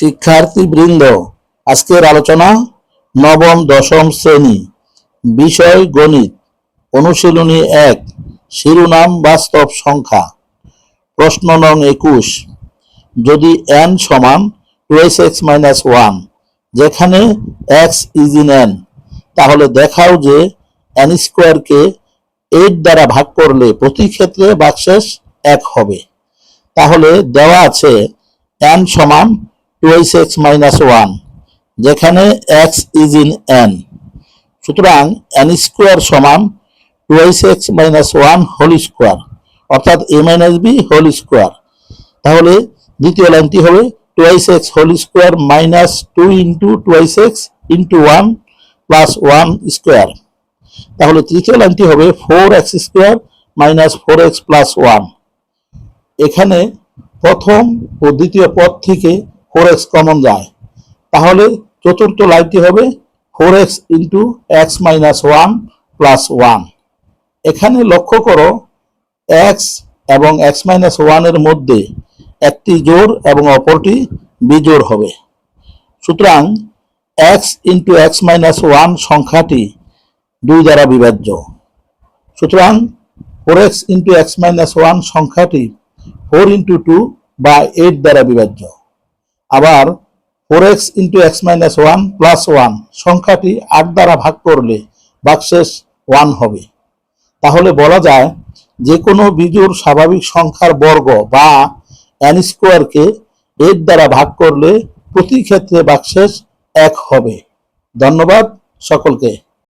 শিক্ষার্থীবৃন্দ, আজকের আলোচনা নবম, দশম শ্রেণি, বিষয় গণিত, অনুশীলনী এক, শিরোনাম বাস্তব সংখ্যা, প্রশ্ন নং একুশ। যদি এন সমান twice x minus one যেখানে এক্স ইজ ইন এন তাহলে দেখাও যে এন স্কোয়ারকে এইট দ্বারা ভাগ করলে প্রতি ক্ষেত্রে বাকশেষ এক হবে। তাহলে দেওয়া আছে এন সমান টুয়েস এক্স মাইনাস ওয়ান যেখানে এক্স ইজ ইন এন সুতরাং এন স্কোয়ার সমান twice x minus one whole square অর্থাৎ a minus b whole square তাহলে দ্বিতীয় লাইনটি হবে twice x whole square minus two into twice x into one plus one square তাহলে তৃতীয় লাইনটি হবে four x square minus four x plus one এখানে প্রথম ও দ্বিতীয় পদ থেকে ফোর এক্স কমন যায়। তাহলে চতুর্থ লাইনটি হবে four x into x minus one plus one এখানে লক্ষ্য করো এক্স এবং এক্স মাইনাস ওয়ানের মধ্যে একটি জোড় এবং অপরটি বিজোড় হবে। সুতরাং x into x minus one সংখ্যাটি দুই দ্বারা বিভাজ্য সুতরাং four x into x minus one সংখ্যাটি ফোর ইন্টু টু বা এইট দ্বারা বিভাজ্য আবার four x into x minus one plus one সংখ্যাটি আট দ্বারা ভাগ করলে বাকশেষ ওয়ান হবে। তাহলে বলা যায় যে কোনো বিজোড় স্বাভাবিক সংখ্যার বর্গ বা এন স্কোয়ারকে এইট দ্বারা ভাগ করলে প্রতি ক্ষেত্রে বাকশেষ এক হবে। ধন্যবাদ সকলকে।